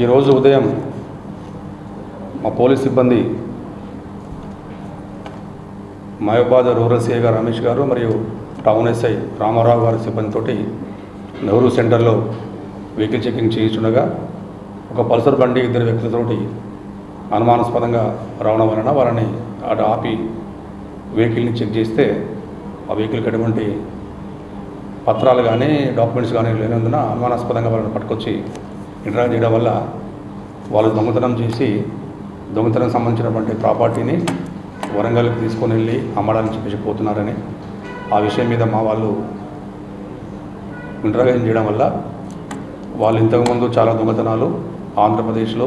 ఈరోజు ఉదయం మా పోలీస్ సిబ్బంది మహబాద్ రూరల్ సిఐ గారు రమేష్ గారు మరియు టౌన్ ఎస్ఐ రామారావు గారి సిబ్బందితోటి నెహ్రూ సెంటర్లో వెహికల్ చెకింగ్ చేయించుండగా ఒక పల్సర్ బండి ఇద్దరు వ్యక్తులతోటి అనుమానాస్పదంగా రావడం వలన వారిని అటు ఆపి వెహికల్ని చెక్ చేస్తే ఆ వెహికల్కి ఎటువంటి పత్రాలు కానీ డాక్యుమెంట్స్ కానీ లేనందున అనుమానాస్పదంగా వాళ్ళని పట్టుకొచ్చి ఇంటరాక్ట్ చేయడం వల్ల వాళ్ళు దొంగతనం చేసి దొంగతనం సంబంధించినటువంటి ప్రాపర్టీని వరంగల్కి తీసుకొని వెళ్ళి అమ్మడానికి చెప్పేసి పోతున్నారని ఆ విషయం మీద మా వాళ్ళు ఇంటరాగేషన్ చేయడం వల్ల వాళ్ళు ఇంతకుముందు చాలా దొంగతనాలు ఆంధ్రప్రదేశ్లో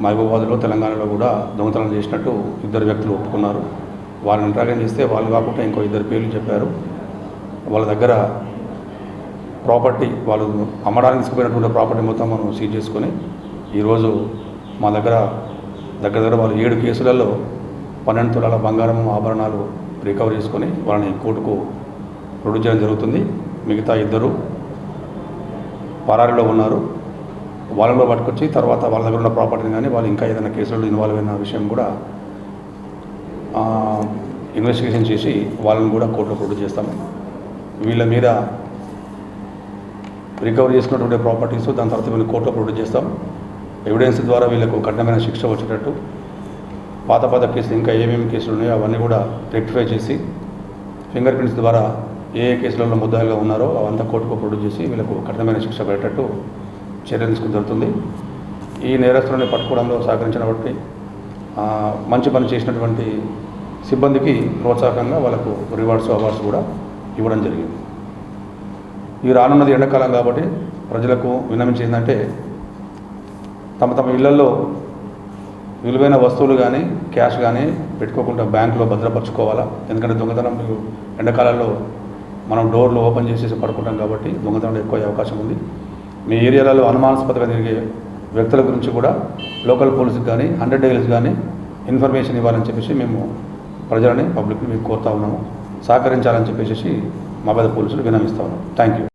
మహబూబాద్లో తెలంగాణలో కూడా దొంగతనం చేసినట్టు ఇద్దరు వ్యక్తులు ఒప్పుకున్నారు. వారిని ఇంటరాగేషన్ చేస్తే వాళ్ళు కాకుండా ఇంకో ఇద్దరు పేర్లు చెప్పారు. వాళ్ళ దగ్గర ప్రాపర్టీ వాళ్ళు అమ్మడానికి తీసుకుపోయినటువంటి ప్రాపర్టీ మొత్తం మనం సీజ్ చేసుకొని ఈరోజు మా దగ్గర దగ్గర దగ్గర వాళ్ళు ఏడు కేసులలో పన్నెండు తులాల బంగారం ఆభరణాలు రికవర్ చేసుకొని వాళ్ళని కోర్టుకు ప్రొడ్యూస్ చేయడం జరుగుతుంది. మిగతా ఇద్దరు పరారీలో ఉన్నారు. వాళ్ళలో పట్టుకొచ్చి తర్వాత వాళ్ళ దగ్గర ఉన్న ప్రాపర్టీని కానీ వాళ్ళు ఇంకా ఏదైనా కేసులలో ఇన్వాల్వ్ అయిన విషయం కూడా ఇన్వెస్టిగేషన్ చేసి వాళ్ళని కూడా కోర్టులో ప్రొడ్యూస్ చేస్తాము. వీళ్ళ మీద రికవర్ చేసుకున్నటువంటి ప్రాపర్టీస్ దాని తర్వాత మేము కోర్టులో ప్రొడ్యూస్ చేస్తాం. ఎవిడెన్స్ ద్వారా వీళ్ళకు కఠినమైన శిక్ష వచ్చేటట్టు పాత పాత కేసులు ఇంకా ఏమేమి కేసులు ఉన్నాయో అవన్నీ కూడా రెక్టిఫై చేసి ఫింగర్ ప్రింట్స్ ద్వారా ఏ ఏ కేసులలో ముద్దాయిలుగా ఉన్నారో అవంతా కోర్టుకు ప్రొడ్యూస్ చేసి వీళ్ళకు కఠినమైన శిక్ష పడేటట్టు చర్యలు తీసుకుని జరుగుతుంది. ఈ నేరస్తులని పట్టుకోవడంలో సహకరించిన బట్టి మంచి పని చేసినటువంటి సిబ్బందికి ప్రోత్సాహకంగా వాళ్ళకు రివార్డ్స్ అవార్డ్స్ కూడా ఇవ్వడం జరిగింది. ఈ రానున్నది ఎండాకాలం కాబట్టి ప్రజలకు విన్నమించి ఏంటంటే తమ తమ ఇళ్ళలో విలువైన వస్తువులు కానీ క్యాష్ కానీ పెట్టుకోకుండా బ్యాంకులో భద్రపరచుకోవాలా? ఎందుకంటే దొంగతనం ఎండాకాలంలో మనం డోర్లు ఓపెన్ చేసేసి పడుకుంటాం కాబట్టి దొంగతనం ఎక్కువ అవకాశం ఉంది. మీ ఏరియాలలో అనుమానాస్పదంగా తిరిగే వ్యక్తుల గురించి కూడా లోకల్ పోలీసుకి కానీ హండ్రెడ్ డేస్ కానీ ఇన్ఫర్మేషన్ ఇవ్వాలని చెప్పేసి మేము ప్రజలని పబ్లిక్ని మేము కోరుతా ఉన్నాము. సహకరించాలని చెప్పేసి మా పెద్ద పోలీసులు వినమిస్తా ఉన్నాం థ్యాంక్ యూ